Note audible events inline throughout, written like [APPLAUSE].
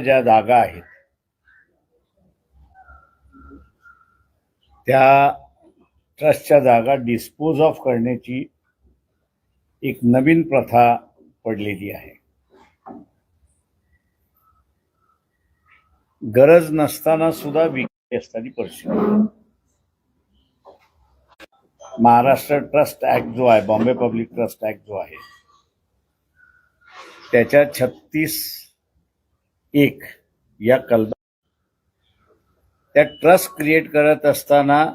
ज्या जागा आहेत त्या ट्रस्टच्या जागा डिस्पोज ऑफ करण्याची एक नवीन प्रथा पडलेली आहे. गरज नसताना सुद्धा विक्री असताना परिस्थिती. महाराष्ट्र ट्रस्ट ऍक्ट जो आहे बॉम्बे पब्लिक ट्रस्ट ऍक्ट जो आहे त्याच्या छत्तीस एक या कलमा त्या ट्रस्ट क्रिएट करत असताना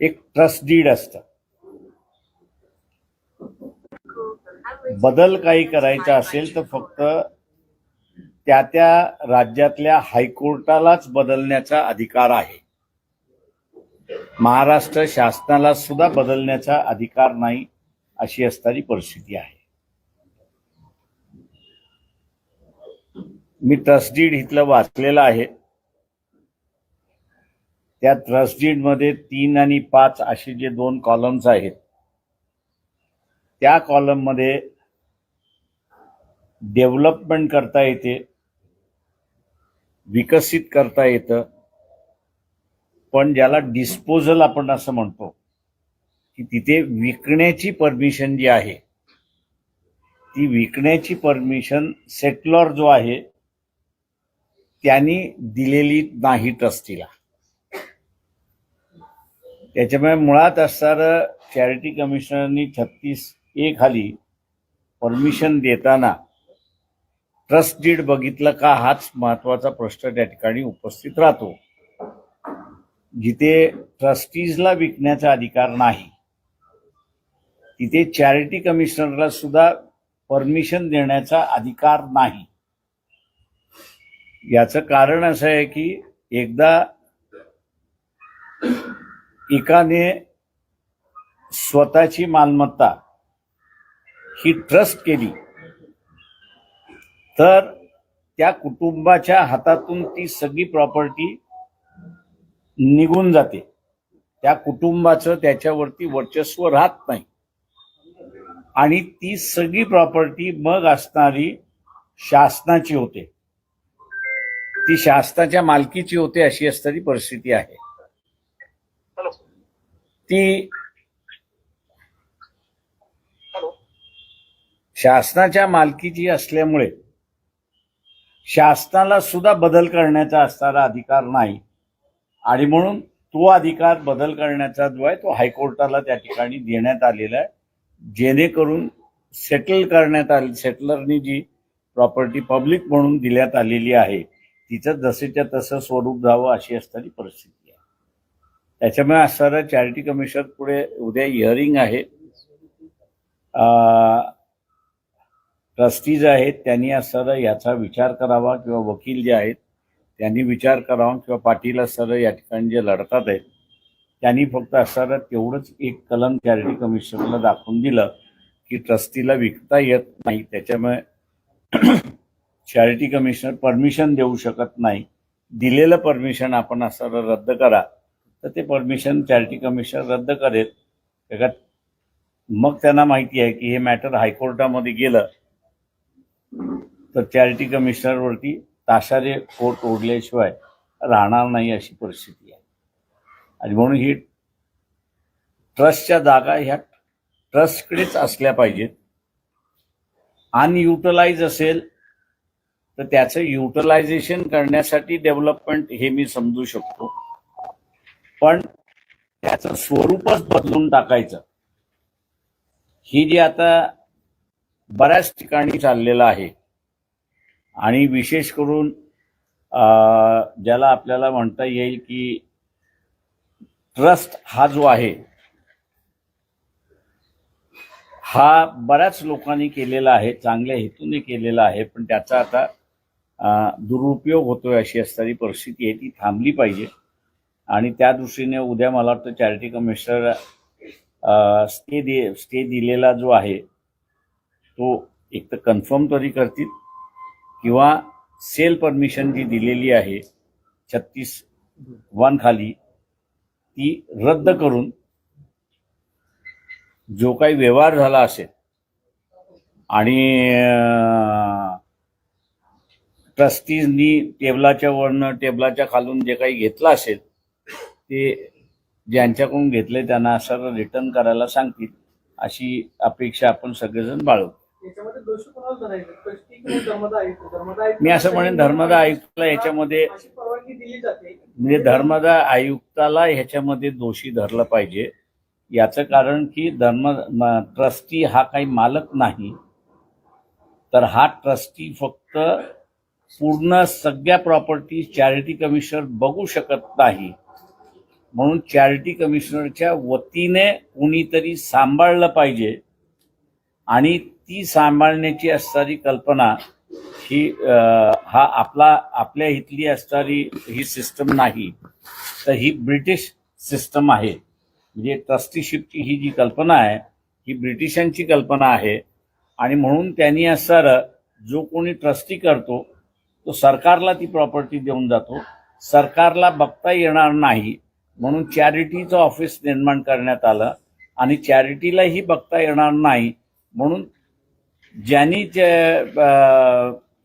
एक ट्रस्ट डीड असतं. बदल काही करायचा असेल तर फक्त त्या त्या राज्यातल्या हायकोर्टालाच बदलण्याचा अधिकार आहे. महाराष्ट्र शासनाला सुद्धा बदलण्याचा अधिकार नाही अशी असणारी परिस्थिती आहे. मी ट्रस्टडीड इथलं वाचलेलं आहे. त्या ट्रस्टडीडमध्ये तीन आणि पाच असे जे दोन कॉलम्स आहेत त्या कॉलममध्ये डेव्हलपमेंट करता येते विकसित करता येतं पण ज्याला डिस्पोजल आपण असं म्हणतो की तिथे विकण्याची परमिशन जी आहे ती विकण्याची परमिशन सेटलर जो आहे त्यांनी दिलेली नाही ट्रस्टीला. त्याच्यामुळे मुळात असणारं चॅरिटी कमिशनरनी छत्तीस ए खाली परमिशन देताना ट्रस्ट डीड बघितलं का हाच महत्त्वाचा प्रश्न त्या ठिकाणी उपस्थित राहतो. जिथे ट्रस्टीजला विकण्याचा अधिकार नाही तिथे चॅरिटी कमिशनरला सुद्धा परमिशन देण्याचा अधिकार नाही. याचं कारण असं आहे की एकदा एकाने स्वतःची मालमत्ता ही ट्रस्ट केली तर त्या कुटुंबाच्या हातातून ती सगळी प्रॉपर्टी निघून जाते. त्या कुटुंबाचं त्याच्यावरती वर्चस्व राहत नाही. आणि ती सगळी प्रॉपर्टी मग असणारी शासनाची होते. ती शासनाच्या मालकीची होते अशी असणारी परिस्थिती आहे. ती शासनाच्या मालकीची असल्यामुळे शासनाला सुद्धा बदल करण्याचा असणारा अधिकार नाही. आणि म्हणून तो अधिकार बदल करण्याचा जो आहे तो हायकोर्टाला त्या ठिकाणी देण्यात आलेला आहे. जेणेकरून सेटल करण्यात आले सेटलरनी जी प्रॉपर्टी पब्लिक म्हणून दिल्यात आलेली आहे तिचं जसेच्या तसं स्वरूप जावं अशी असणारी परिस्थिती आहे. त्याच्यामुळे असणारं चॅरिटी कमिशन पुढे उद्या हिअरिंग आहे. ट्रस्टीज आहेत त्यांनी असणारं याचा विचार करावा किंवा वकील जे आहेत त्यांनी विचार करावा किंवा पाटील असणारं या ठिकाणी जे लढतात आहेत त्यांनी फक्त असणारं तेवढंच एक कलम चॅरिटी कमिशनला दाखवून दिलं की ट्रस्टीला विकता येत नाही. त्याच्यामुळे चॅरिटी कमिशनर परमिशन देऊ शकत नाही. दिलेलं परमिशन आपण असं रद्द करा तर ते परमिशन चॅरिटी कमिशनर रद्द करेल. त्याच्यात मग त्यांना माहिती आहे की हे मॅटर हायकोर्टामध्ये गेलं तर चॅरिटी कमिशनरवरती ताशारे कोर्ट ओढल्याशिवाय राहणार नाही अशी परिस्थिती आहे. आणि म्हणून ही ट्रस्टच्या जागा ह्या ट्रस्टकडेच असल्या पाहिजेत. अनयुटिलाइज असेल तर त्याचं युटिलायझेशन करण्यासाठी डेव्हलपमेंट हे मी समजू शकतो. पण त्याचं स्वरूपच बदलून टाकायचं. ही जी आता बऱ्याच ठिकाणी चाललेलं आहे आणि विशेष करून ज्याला आपल्याला म्हणता येईल की ट्रस्ट हा जो आहे हा बऱ्याच लोकांनी केलेला आहे चांगल्या हेतूने केलेला आहे पण त्याचा आता दुरुपयोग होतोय अशी असणारी परिस्थिती आहे ती थांबली पाहिजे. आणि त्या दृष्टीने उद्या मला वाटतं चॅरिटी कमिशनर स्टे दे स्टे दिलेला जो आहे तो एक तर कन्फर्म तरी करतील. किंवा सेल परमिशन जी दिलेली आहे छत्तीस वन खाली ती रद्द करून जो काही व्यवहार झाला असेल आणि ट्रस्टीजनी टेबलाच्या वरनं टेबलाच्या खालून जे काही घेतलं असेल ते ज्यांच्याकडून घेतले त्यांना सर रिटर्न करायला सांगतील अशी अपेक्षा आपण सगळेजण बाळगू. मी असं म्हणेन धर्मदा आयुक्तला याच्यामध्ये अशी परवानगी दिली जाते. म्हणजे धर्मदा आयुक्ताला ह्याच्यामध्ये दोषी धरलं पाहिजे. याचं कारण की धर्म ट्रस्टी हा काही मालक नाही. तर हा ट्रस्टी फक्त पूर्ण सगळ्या प्रॉपर्टी चॅरिटी कमिशनर बघू शकत नाही. म्हणून चॅरिटी कमिशनरच्या वतीने कुणीतरी सांभाळलं पाहिजे आणि ती सांभाळण्याची असणारी कल्पना ही हा आपला आपल्या इथली असणारी ही सिस्टम नाही. तर ही ब्रिटिश सिस्टम आहे. म्हणजे ट्रस्टीशिपची ही जी कल्पना आहे ही ब्रिटिशांची कल्पना आहे. आणि म्हणून त्यांनी असणारं जो कोणी ट्रस्टी करतो तो सरकारला ती प्रॉपर्टी देऊन जातो. सरकारला बघता येणार नाही म्हणून चॅरिटीचं ऑफिस निर्माण करण्यात आलं आणि चॅरिटीलाही बघता येणार नाही म्हणून ज्यांनी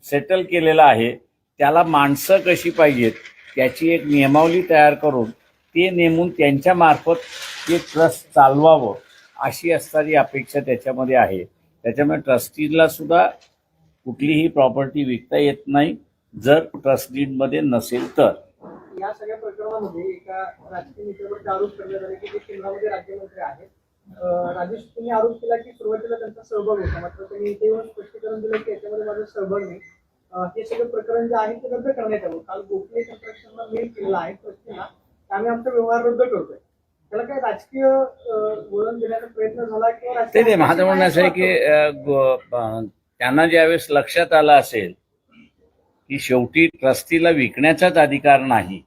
सेटल केलेलं आहे त्याला माणसं कशी पाहिजेत त्याची एक नियमावली तयार करून ते नेमून त्यांच्या मार्फत ते ट्रस्ट चालवावं अशी असणारी अपेक्षा त्याच्यामध्ये आहे. त्याच्यामुळे ट्रस्टीला सुद्धा कुठलीही प्रॉपर्टी विकता येत नाही. जर ट्रस्टीमध्ये नसेल तर. या सगळ्या प्रकरणामध्ये एका राजकीय नेत्यावर आरोप करण्यात आले की ते केंद्रामध्ये राज्यमंत्री आहेत. राजेश त्यांनी आरोप केला की सुरुवातीला त्यांचा सहभाग होता. मात्र त्यांनी इथे येऊन स्पष्टीकरण दिलं की याच्यामध्ये माझा सहभाग नाही. हे सगळं प्रकरण जे आहे ते रद्द करण्यात यावं काल गोखले कंस्ट्रक्शनला मेल केलेला आहे ट्रस्टीला. आम्ही आमचा व्यवहार रद्द करतोय. त्याला काय राजकीय वळण देण्याचा प्रयत्न झाला किंवा ते माझं म्हणणं असं आहे की त्यांना ज्यावेळेस लक्षात आलं असेल की शेवटी ट्रस्टीला विकण्याचाच अधिकार नाही.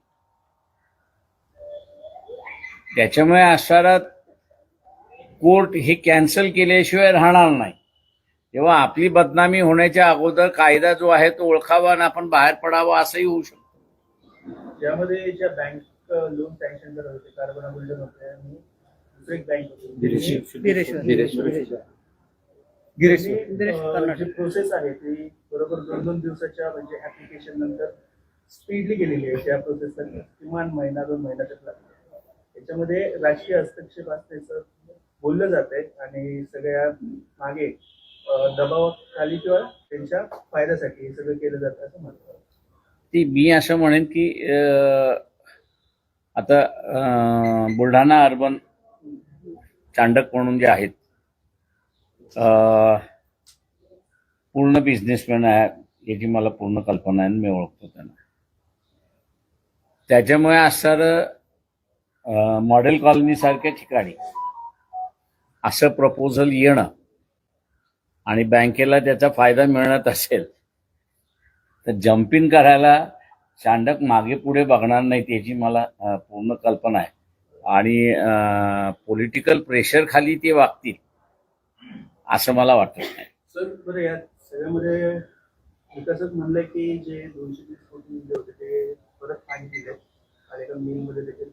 त्याच्यामुळे असणारा कोर्ट हे कॅन्सल केल्याशिवाय राहणार नाही. तेव्हा आपली बदनामी होण्याच्या अगोदर कायदा जो आहे तो ओळखावा आणि आपण बाहेर पडावा असंही होऊ शकतो. ज्यामध्ये ज्या बँक लोन सँक्शन करत होते कार्बन बिल्डर होते आणि दुसरी एक बँक होती. जी प्रोसेस आहे ती बरोबर दोन दोन दिवसाच्या म्हणजे ऍप्लिकेशन नंतर स्पीडली गेलेली आहे त्या प्रोसेसला किमान महिना दोन महिना तक लागला याच्यामध्ये राजकीय हस्तक्षेप असल्याचं बोललं जात आहे आणि सगळ्या मागे दबावाखाली किंवा त्यांच्या फायद्यासाठी हे सगळं केलं जातं असं म्हणतात. ती मी असं म्हणेन की आता बुलढाणा अर्बन चांडक म्हणून जे आहेत पूर्ण बिझनेसमॅन आहे याची मला पूर्ण कल्पना आहे मी ओळखतो त्यांना. त्याच्यामुळे असणारं मॉडेल कॉलनी सारख्या ठिकाणी असं प्रपोजल येणं आणि बँकेला त्याचा फायदा मिळत असेल तर जम्पिंग करायला चांडक मागे पुढे बघणार नाही त्याची मला पूर्ण कल्पना आहे. आणि पॉलिटिकल प्रेशर खाली ते वागतील. असं मला वाटत नाही. सर बरं या सगळ्यामध्ये विकासच म्हणलंय की जे दोनशे वीस कोटी दिले होते ते परत पाणी दिले. आणि एका मिलमध्ये देखील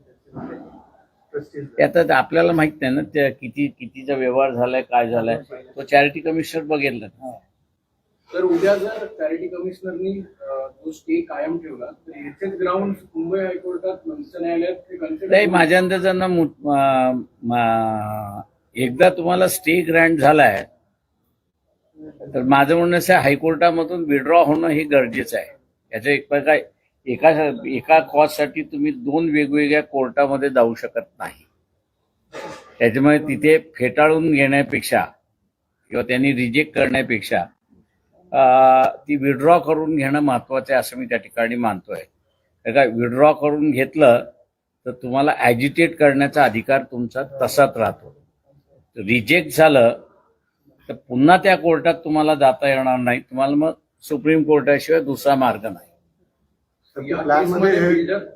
ट्रस्टीज ते आता आपल्याला माहीत नाही ना त्या किती कितीचा व्यवहार झालाय काय झालाय. तो चॅरिटी कमिशनर बघेल ना तर उद्या जर चॅरिटी कमिशनरनी तो स्टे कायम ठेवला तर याचेच ग्राउंड मुंबई हायकोर्टात उच्च न्यायालयात माझ्या अंदाजानं एकदा तुम्हाला स्टे ग्रँड झालाय तर माझं म्हणणं असं हायकोर्टामधून विड्रॉ होणं हे गरजेचं आहे. याचं एक प्रकार एका एका कॉजसाठी तुम्ही दोन वेगवेगळ्या कोर्टामध्ये जाऊ शकत नाही. त्याच्यामुळे तिथे फेटाळून घेण्यापेक्षा किंवा त्यांनी रिजेक्ट करण्यापेक्षा ती विड्रॉ करून घेणं महत्वाचं आहे असं मी त्या ठिकाणी मानतोय. कारण का विड्रॉ करून घेतलं तर तुम्हाला ॲजिटेट करण्याचा अधिकार तुमचा तसाच राहतो. रिजेक्ट झालं तर पुन्हा त्या कोर्टात तुम्हाला जाता येणार नाही. तुम्हाला मग सुप्रीम कोर्टाशिवाय दुसरा मार्ग नाही.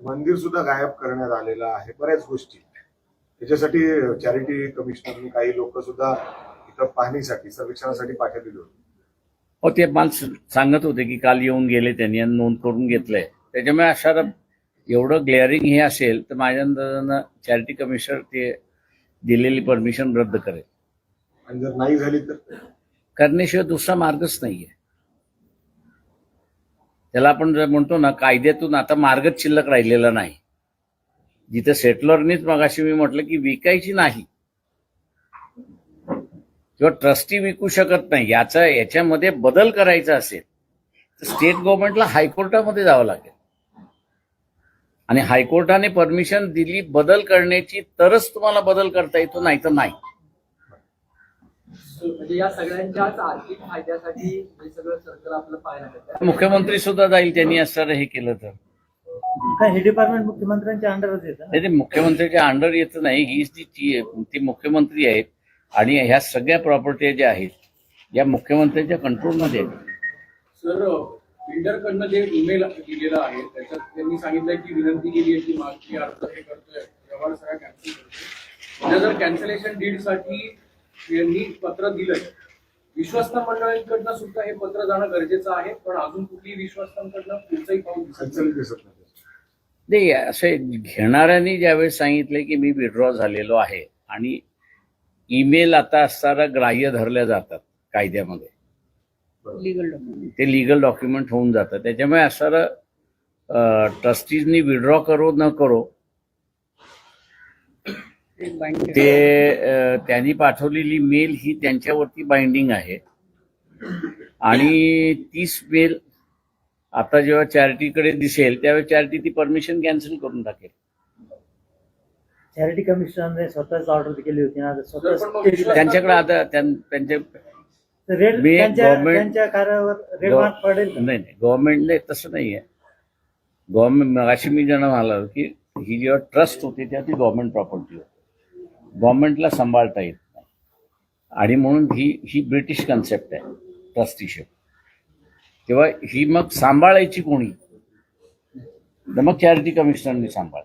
मंदिर सुद्धा गायब करण्यात आलेलं आहे बऱ्याच गोष्टी. त्याच्यासाठी चॅरिटी कमिशनरनी काही लोक सुद्धा इथं पाहणीसाठी सर्वेक्षणासाठी पाठवलेली होती. हो ते मला सांगत होते की काल येऊन गेले त्यांनी आणि नोंद करून घेतलंय. त्याच्यामुळे अशा एवढं ग्लेअरिंग हे असेल तर माझ्या अंदाजानं चॅरिटी कमिशनर ते दिलेली परमिशन रद्द करेल. आणि जर नाही झाली तर? करण्याशिवाय दुसरा मार्गच नाहीये. त्याला आपण जे म्हणतो ना कायद्यातून आता मार्गच शिल्लक राहिलेला नाही. जिथं सेटलरनीच मगाशी मी म्हटलं की विकायची नाही. किंवा ट्रस्टी विकू शकत नाही. याचा याच्यामध्ये बदल करायचा असेल तर स्टेट गव्हर्नमेंटला हायकोर्टामध्ये जावं लागेल. आणि हायकोर्टाने परमिशन दिली बदल करण्याची तरच तुम्हाला बदल करता येतो नाही. तर नाही म्हणजे या सगळ्यांच्याच आर्थिक फायद्यासाठी हे सगळं सर्कल आपलं पाहायला लागतं मुख्यमंत्री सुद्धा जाईल त्यांनी असं हे केलं तर. काय हे डिपार्टमेंट मुख्यमंत्र्यांच्या अंडरच येतं? नाही मुख्यमंत्र्याच्या अंडर येत नाही. हीच ती ती- ती मुख्यमंत्री आहेत आणि ह्या सगळ्या प्रॉपर्टी ज्या आहेत या मुख्यमंत्र्यांच्या कंट्रोलमध्ये आहेत. सर बिल्डरकडनं जे ईमेल दिलेला आहे त्याच्यात त्यांनी सांगितलंय की विनंती केली आहे की मागची अर्ज हे करतोय व्यवहार सगळा कॅन्सल करतोय. उद्या जर कॅन्सलेशन डीडसाठी यांनी पत्र दिलंय विश्वस्त मंडळींकडनं सुद्धा हे पत्र जाणं गरजेचं आहे पण अजून कुठली विश्वस्तांकडनं पुढचंही पाऊल दिसत नाही. अडचणी दिसत नाही. नाही असे घेणाऱ्यांनी ज्यावेळेस सांगितलं की मी विड्रॉ झालेलो आहे आणि ईमेल आता असताना ग्राह्य धरल्या जातात कायद्यामध्ये. ते लिगल डॉक्युमेंट होऊन जातं. त्याच्यामुळे असणारं ट्रस्टीजनी विड्रॉ करो न करो ते त्यांनी पाठवलेली मेल ही त्यांच्यावरती बाइंडिंग आहे. आणि तीच मेल आता जेव्हा चॅरिटीकडे दिसेल त्यावेळेस चॅरिटी ती परमिशन कॅन्सल करून टाकेल. चॅरिटी कमिशनने स्वतःच ऑर्डर केली होती त्यांच्याकडे आता त्यां- मी त्यांच्या government- त्यांच्या कार्यावर मार्क पडेल का? नाही नाही. गव्हर्नमेंटने तसं नाही आहे गव्हर्नमेंट अशी मी ज्यांना म्हणालो की ही जेव्हा ट्रस्ट होते तेव्हा ती गव्हर्नमेंट प्रॉपर्टी होती. गव्हर्नमेंटला सांभाळता येत नाही. आणि म्हणून ही ही ब्रिटिश कन्सेप्ट आहे ट्रस्टीशिप तेव्हा ही मग सांभाळायची कोणी? तर मग चॅरिटी कमिशनरनी सांभाळ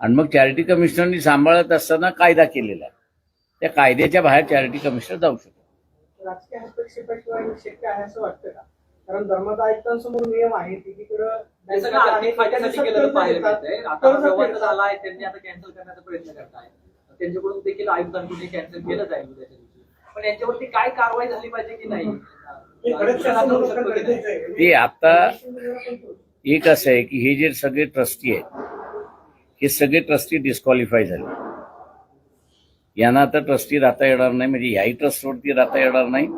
आणि मग चॅरिटी कमिशनरनी सांभाळत असताना कायदा केलेला आहे. त्या कायद्याच्या बाहेर चॅरिटी कमिशनर जाऊ शकतो राजकीय हस्तक्षेपाशिवाय हे शक्य आहे असं वाटतं का? कारण धर्मादा आयुक्तांसमोर नियम आहे एकीकडे सगळं आर्थिक फायद्यासाठी केलेलं पाहायला मिळतंय. आता व्यवहार झाला आहे त्यांनी आता कॅन्सल करण्याचा प्रयत्न करताय त्यांच्याकडून देखील आयुक्तांकडून कॅन्सल केलं जाईल उद्याच्या दिवशी. पण यांच्यावरती काय कारवाई झाली पाहिजे की नाही? ते आता एक असं आहे की हे जे सगळे ट्रस्टी आहेत हे सगळे ट्रस्टी डिस्क्वालिफाय झाले. यांना आता ट्रस्टी राहता येणार नाही म्हणजे याही ट्रस्टवरती राहता येणार नाही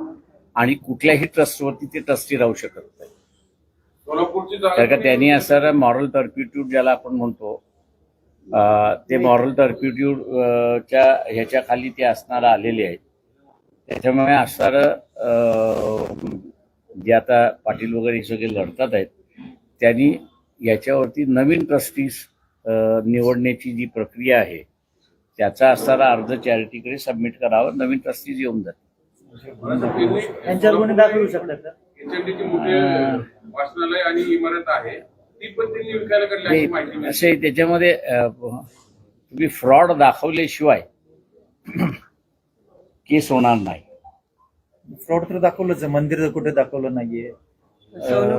आणि कुठल्याही ट्रस्टवरती ते ट्रस्टी राहू शकत नाही. कारण का त्यांनी असं मॉरल टर्प्युट्यूड ज्याला आपण म्हणतो ते मॉरल टर्प्युट्यूड च्या ह्याच्या खाली ते असणार आलेले आहेत. त्याच्यामुळे असणारं जे आता पाटील वगैरे हे सगळे लढतात आहेत त्यांनी याच्यावरती नवीन ट्रस्टीज निवडण्याची जी प्रक्रिया आहे त्याचा असणारा अर्ज चॅरिटीकडे सबमिट करावा. नवीन ट्रस्टीज येऊन जातील. त्यांच्यावर गुन्हे दाखल होऊ शकतात का? एचएमडीची मोठे वाचनालय आणि इमारत आहे. ती पण त्यांनी विकायला काढली अशी माहिती ते मिळाली. असे त्याच्यामध्ये अं, तुम्ही फ्रॉड दाखवल्याशिवाय [CLEARS THROAT] केस होणार नाही. फ्रॉड तर दाखवलंच आहे. मंदिर कुठे दाखवलं नाहीये.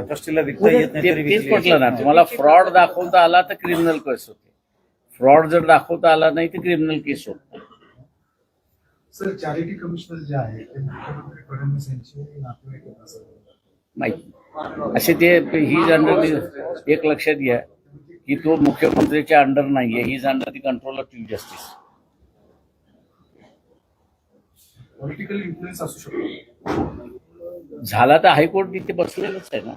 ट्रस्टीला विकता येत नाही ते- तरी तेच विकली. म्हटलं ना. तुम्हाला फ्रॉड दाखवता आला तर क्रिमिनल केस होते. फ्रॉड जर दाखवता आला नाही तर क्रिमिनल केस होत नाही. सर चॅरिटी कमिशनर जे आहे ते मुख्यमंत्री फडणवीस यांचे नातेवाईक आहेत असं ते ही अंडर एक लक्षात घ्या की तो मुख्यमंत्र्याच्या अंडर नाहीये. ही under the control of chief justice political influence असू शकतो. झाला तर हायकोर्ट तिथे बसलेलंच आहे ना.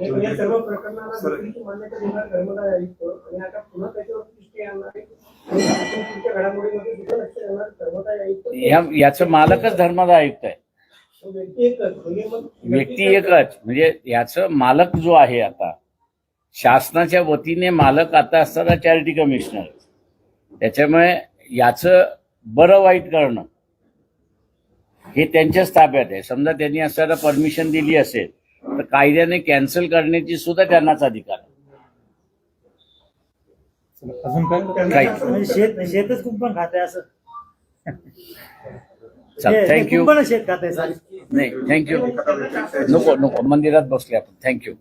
या सर्व प्रकरणाला देखील मान्यता देणार धर्मदाय आयुक्त आणि आता पुन्हा त्याच्यावरती दृष्टी आणणार आहे. आणि आणखी पुढच्या घडामोडीमध्ये सुद्धा लक्ष देणार धर्मदाय आयुक्त ह्या याचं मालकच धर्मादा आयुक्त आहे. व्यक्ती एकच म्हणजे मग व्यक्ती एकच. म्हणजे याचं मालक जो आहे आता शासनाच्या वतीने मालक आता असताना चॅरिटी कमिशनर. त्याच्यामुळे याचं बरं वाईट करणं हे त्यांच्याच ताब्यात आहे. समजा त्यांनी असताना परमिशन दिली असेल तर कायद्याने कॅन्सल करण्याची सुद्धा त्यांनाच अधिकार आहे. अजून काय? काही म्हणजे शेत शेतच कुंपण खाते असं. थँक्यू कुंपण शेत खाते सर नाही थँक्यू नको नको मंदिरात बसले आपण. थँक्यू